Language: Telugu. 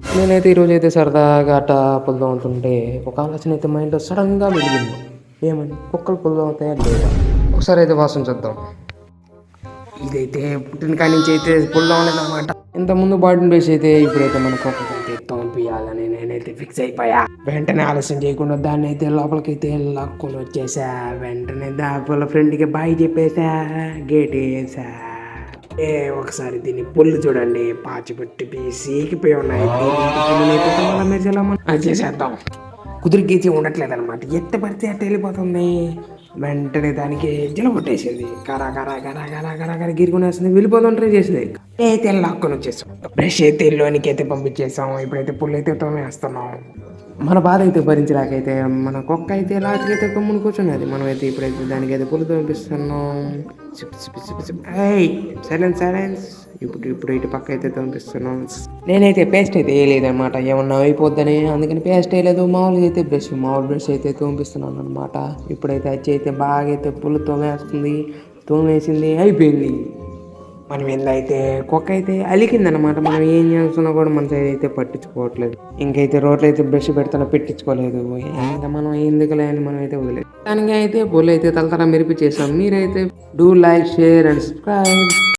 నేనైతే ఈరోజు అయితే సరదాగా అట్ట పుల్లు అవుతుంటే ఒక ఆలోచన అయితే మైండ్లో సడన్గా వెలిగింది. ఏమని? కుక్కలు పొద్దు అవుతాయా లేదా ఒకసారి అయితే వాసన చూద్దాం. ఇదైతే పుట్టినకాయ నుంచి అయితే పుల్లు అవ్వలేదు ఇంత ముందు బాడీ బేస్ అయితే ఇప్పుడైతే మన కుక్కకైతే తోంపియాలని నేనైతే ఫిక్స్ అయిపోయా. వెంటనే ఆలస్యం చేయకుండా దాన్ని అయితే లోపలికైతే లాక్కొని వచ్చేసా. వెంటనే దా వాళ్ళ ఫ్రెండ్కి బాయ్ చెప్పేసా. గేట్ వేసా ఏ ఒకసారి దీన్ని పుల్లు చూడండి. పాచి పెట్టి ఉన్నాయి. దీనికి అది చేసేద్దాం. కుదిరికేసి ఉండట్లేదు అనమాట ఎట్ట పడితే అట్ట వెళ్ళిపోతుంది. వెంటనే దానికి జల కొట్టేసింది. కరా కరా కరా కరా కరా కరా గిరుకునేస్తుంది వెళ్ళిపోదాం ట్రై చేసింది. అయితే లాక్కొని వచ్చేసాం. బ్రష్ అయితే లోనికి అయితే పంపించేసాం. ఇప్పుడైతే పుల్లు అయితే తోమేస్తున్నాం. మన బాధ అయితే భరించలేకైతే మన కుక్క అయితే లాస్ట్కి అయితే కొమ్ముని కూర్చున్నది మనం అయితే ఇప్పుడైతే దానికి అయితే పుల్లు తోపిస్తున్నాం సైలెన్స్ సైలెన్స్ ఇప్పుడు ఇప్పుడు ఇటు పక్క అయితే తోపిస్తున్నాం నేనైతే పేస్ట్ అయితే వేయలేదన్నమాట. ఏమన్నా అయిపోద్దని. అందుకని పేస్ట్ వేయలేదు. మామూలుగా అయితే బ్రష్ మామూలు బ్రష్ అయితే తోంపిస్తున్నాను అనమాట ఇప్పుడైతే వచ్చి అయితే బాగా అయితే పుల్లు తోమేస్తుంది. తోమేసింది. అయిపోయింది. మనం ఏందైతే కుక్క అయితే అలిగిందనమాట మనం ఏం చేస్తున్నా కూడా మన సైడ్ అయితే పట్టించుకోవట్లేదు. ఇంకైతే రోడ్లు అయితే బ్రష్ పెడుతున్నా పెట్టించుకోలేదు. ఇంకా మనం ఎందుకులే అని మనం అయితే వదిలేదు దానికి అయితే బుల్ అయితే తలతల మెరిపి చేసాం మీరైతే do like share and subscribe.